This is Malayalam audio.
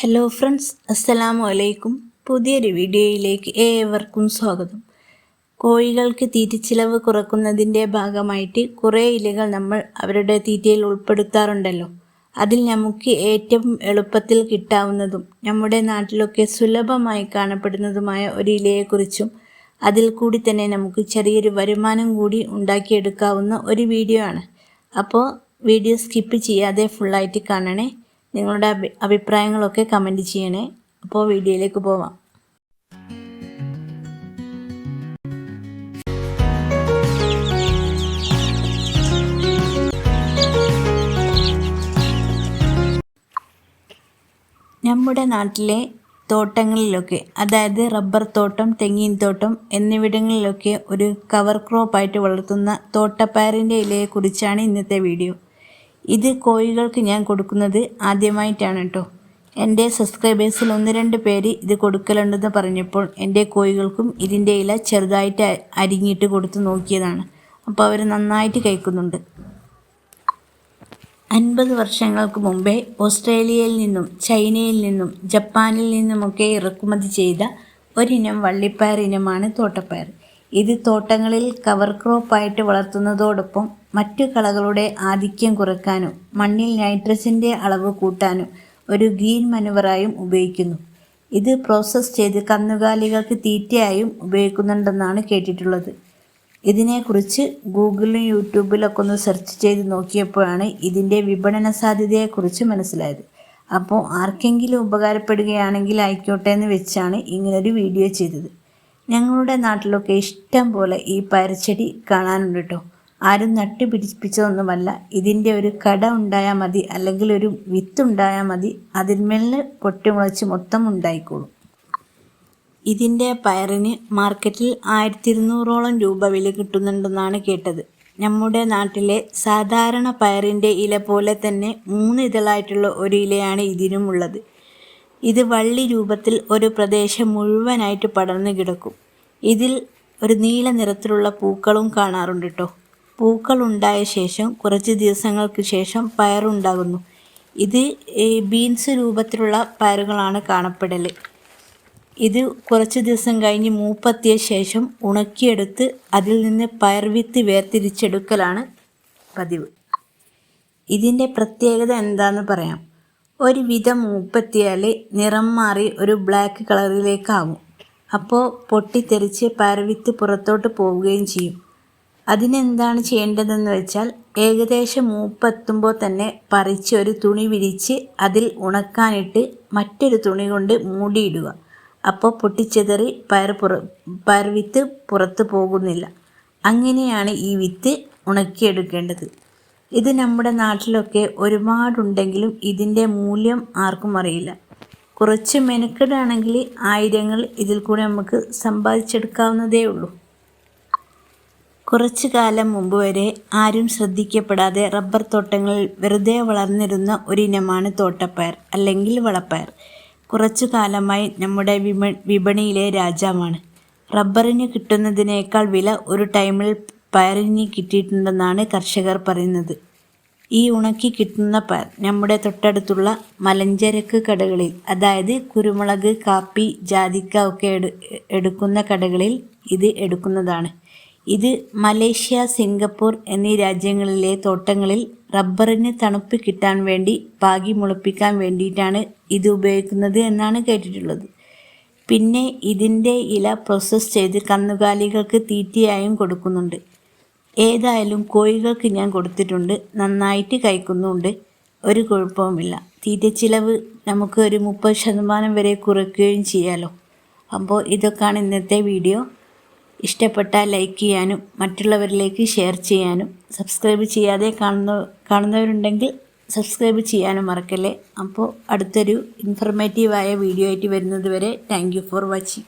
ഹലോ ഫ്രണ്ട്സ് അസ്സലാമു അലൈക്കും പുതിയൊരു വീഡിയോയിലേക്ക് ഏവർക്കും സ്വാഗതം. കോഴികൾക്ക് തീറ്റച്ചിലവ് കുറക്കുന്നതിന്റെ ഭാഗമായിട്ട് കുറേ ഇലകൾ നമ്മൾ അവരുടെ തീറ്റയിൽ ഉൾപ്പെടുത്താറുണ്ടല്ലോ. അതിൽ നമുക്ക് ഏറ്റവും എളുപ്പത്തിൽ കിട്ടാവുന്നതും നമ്മുടെ നാട്ടിലൊക്കെ സുലഭമായി കാണപ്പെടുന്നതുമായ ഒരു ഇലയെക്കുറിച്ചും അതിൽ കൂടി തന്നെ നമുക്ക് ചെറിയൊരു വരുമാനം കൂടി ഉണ്ടാക്കിയെടുക്കാവുന്ന ഒരു വീഡിയോ ആണ്. അപ്പോൾ വീഡിയോ സ്കിപ്പ് ചെയ്യാതെ ഫുള്ളായിട്ട് കാണണേ. നിങ്ങളുടെ അഭി അഭിപ്രായങ്ങളൊക്കെ കമന്റ് ചെയ്യണേ. അപ്പോൾ വീഡിയോയിലേക്ക് പോവാം. നമ്മുടെ നാട്ടിലെ തോട്ടങ്ങളിലൊക്കെ അതായത് റബ്ബർ തോട്ടം തെങ്ങിൻ തോട്ടം എന്നിവിടങ്ങളിലൊക്കെ ഒരു കവർ ക്രോപ്പായിട്ട് വളർത്തുന്ന തോട്ടപ്പയറിന്റെ ഇലയെക്കുറിച്ചാണ് ഇന്നത്തെ വീഡിയോ. ഇത് കോഴികൾക്ക് ഞാൻ കൊടുക്കുന്നത് ആദ്യമായിട്ടാണ് കേട്ടോ എന്റെ സബ്സ്ക്രൈബേഴ്സിൽ ഒന്ന് രണ്ട് പേര് ഇത് കൊടുക്കലുണ്ടെന്ന് പറഞ്ഞപ്പോൾ എന്റെ കോഴികൾക്കും ഇതിന്റെ ഇല ചെറുതായിട്ട് അരിഞ്ഞിട്ട് കൊടുത്ത് നോക്കിയതാണ്. അപ്പോൾ അവർ നന്നായിട്ട് കഴിക്കുന്നുണ്ട്. അൻപത് വർഷങ്ങൾക്ക് മുമ്പേ ഓസ്ട്രേലിയയിൽ നിന്നും ചൈനയിൽ നിന്നും ജപ്പാനിൽ നിന്നുമൊക്കെ ഇറക്കുമതി ചെയ്ത ഒരിനം വള്ളിപ്പയർ ഇനമാണ് തോട്ടപ്പയർ. ഇത് തോട്ടങ്ങളിൽ കവർ ക്രോപ്പായിട്ട് വളർത്തുന്നതോടൊപ്പം മറ്റു കളകളുടെ ആധിക്യം കുറയ്ക്കാനും മണ്ണിൽ നൈട്രജന്റെ അളവ് കൂട്ടാനും ഒരു ഗ്രീൻ മനുവറായും ഉപയോഗിക്കുന്നു. ഇത് പ്രോസസ്സ് ചെയ്ത് കന്നുകാലികൾക്ക് തീറ്റയായും ഉപയോഗിക്കുന്നുണ്ടെന്നാണ് കേട്ടിട്ടുള്ളത്. ഇതിനെക്കുറിച്ച് ഗൂഗിളിലും യൂട്യൂബിലൊക്കെ ഒന്ന് സെർച്ച് ചെയ്ത് നോക്കിയപ്പോഴാണ് ഇതിന്റെ വിപണന സാധ്യതയെക്കുറിച്ച് മനസ്സിലായത്. അപ്പോൾ ആർക്കെങ്കിലും ഉപകാരപ്പെടുകയാണെങ്കിൽ ആയിക്കോട്ടെ എന്ന് വെച്ചാണ് ഇങ്ങനൊരു വീഡിയോ ചെയ്തത്. ഞങ്ങളുടെ നാട്ടിലൊക്കെ ഇഷ്ടം പോലെ ഈ പയർച്ചെടി കാണാനുണ്ട് കേട്ടോ ആരും നട്ടുപിടിപ്പിച്ചതൊന്നുമല്ല. ഇതിന്റെ ഒരു കട ഉണ്ടായാൽ മതി അല്ലെങ്കിൽ ഒരു വിത്ത് ഉണ്ടായാൽ മതി. അതിന്മേൽ പൊട്ടിമുളച്ച് മൊത്തം ഉണ്ടായിക്കോളും. ഇതിന്റെ പയറിന് മാർക്കറ്റിൽ ആയിരത്തി ഇരുന്നൂറോളം രൂപ വില കിട്ടുന്നുണ്ടെന്നാണ് കേട്ടത്. നമ്മുടെ നാട്ടിലെ സാധാരണ പയറിന്റെ ഇല പോലെ തന്നെ മൂന്ന് ഇതളായിട്ടുള്ള ഒരു ഇലയാണ് ഇതിനും ഉള്ളത് ഇത് വള്ളി രൂപത്തിൽ ഒരു പ്രദേശം മുഴുവനായിട്ട് പടർന്നു കിടക്കും. ഇതിൽ ഒരു നീല നിറത്തിലുള്ള പൂക്കളും കാണാറുണ്ട് കേട്ടോ പൂക്കൾ ഉണ്ടായ ശേഷം കുറച്ച് ദിവസങ്ങൾക്ക് ശേഷം പയറുണ്ടാകുന്നു. ഇത് ബീൻസ് രൂപത്തിലുള്ള പയറുകളാണ് കാണപ്പെടൽ ഇത് കുറച്ച് ദിവസം കഴിഞ്ഞ് മൂപ്പത്തിയ ശേഷം ഉണക്കിയെടുത്ത് അതിൽ നിന്ന് പയർ പയർവിത്ത് വേർതിരിച്ചെടുക്കലാണ് പതിവ്. ഇതിന്റെ പ്രത്യേകത എന്താണെന്ന് പറയാം. ഒരു വിധം മൂപ്പത്തിയാൽ നിറം മാറി ഒരു ബ്ലാക്ക് കളറിലേക്കാവും. അപ്പോൾ പൊട്ടിത്തെറിച്ച് വിത്ത് പുറത്തോട്ട് പോവുകയും ചെയ്യും. അതിനെന്താണ് ചെയ്യേണ്ടതെന്ന് വെച്ചാൽ ഏകദേശം മൂപ്പെത്തുമ്പോൾ തന്നെ പറിച്ച് ഒരു തുണി വിരിച്ച് അതിൽ ഉണക്കാനിട്ട് മറ്റൊരു തുണി കൊണ്ട് മൂടിയിടുക. അപ്പോൾ പൊട്ടിച്ചെതറി പയർ പുറ പയർ വിത്ത് പുറത്ത് പോകുന്നില്ല. അങ്ങനെയാണ് ഈ വിത്ത് ഉണക്കിയെടുക്കേണ്ടത്. ഇത് നമ്മുടെ നാട്ടിലൊക്കെ ഒരുപാടുണ്ടെങ്കിലും ഇതിന്റെ മൂല്യം ആർക്കും അറിയില്ല. കുറച്ച് മെനക്കെടാണെങ്കിൽ ആയിരങ്ങൾ ഇതിൽ കൂടെ നമുക്ക് സമ്പാദിച്ചെടുക്കാവുന്നതേ ഉള്ളൂ. കുറച്ചു കാലം മുമ്പ് വരെ ആരും ശ്രദ്ധിക്കപ്പെടാതെ റബ്ബർ തോട്ടങ്ങളിൽ വെറുതെ വളർന്നിരുന്ന ഒരിനമാണ് തോട്ടപ്പയർ അല്ലെങ്കിൽ വളപ്പയർ. കുറച്ചു കാലമായി നമ്മുടെ വിപ വിപണിയിലെ രാജാവാണ്. റബ്ബറിന് കിട്ടുന്നതിനേക്കാൾ വില ഒരു ടൈമിൽ പയറിന് കിട്ടിയിട്ടുണ്ടെന്നാണ് കർഷകർ പറയുന്നത്. ഈ ഉണക്കി കിട്ടുന്ന പയർ നമ്മുടെ തൊട്ടടുത്തുള്ള മലഞ്ചരക്ക് കടകളിൽ അതായത് കുരുമുളക് കാപ്പി ജാതിക്ക ഒക്കെ എടുക്കുന്ന കടകളിൽ ഇത് എടുക്കുന്നതാണ്. ഇത് മലേഷ്യ സിംഗപ്പൂർ എന്നീ രാജ്യങ്ങളിലെ തോട്ടങ്ങളിൽ റബ്ബറിന് തണുപ്പ് കിട്ടാൻ വേണ്ടി പാകി മുളപ്പിക്കാൻ വേണ്ടിയിട്ടാണ് ഇത് ഉപയോഗിക്കുന്നത് എന്നാണ് കേട്ടിട്ടുള്ളത്. പിന്നെ ഇതിന്റെ ഇല പ്രോസസ്സ് ചെയ്ത് കന്നുകാലികൾക്ക് തീറ്റയായും കൊടുക്കുന്നുണ്ട്. ഏതായാലും കോഴികൾക്ക് ഞാൻ കൊടുത്തിട്ടുണ്ട്. നന്നായിട്ട് കഴിക്കുന്നുണ്ട്. ഒരു കുഴപ്പവുമില്ല. തീറ്റ ചിലവ് നമുക്ക് ഒരു മുപ്പത് ശതമാനം വരെ കുറയ്ക്കുകയും ചെയ്യാമല്ലോ അപ്പോൾ ഇതൊക്കെയാണ് ഇന്നത്തെ വീഡിയോ. ഇഷ്ടപ്പെട്ടാൽ ലൈക്ക് ചെയ്യാനും മറ്റുള്ളവരിലേക്ക് ഷെയർ ചെയ്യാനും സബ്സ്ക്രൈബ് ചെയ്യാതെ കാണുന്ന കാണുന്നവരുണ്ടെങ്കിൽ സബ്സ്ക്രൈബ് ചെയ്യാനും മറക്കല്ലേ. അപ്പോൾ അടുത്തൊരു ഇൻഫർമേറ്റീവായ വീഡിയോ ആയിട്ട് വരുന്നത് വരെ താങ്ക് ഫോർ വാച്ചിങ്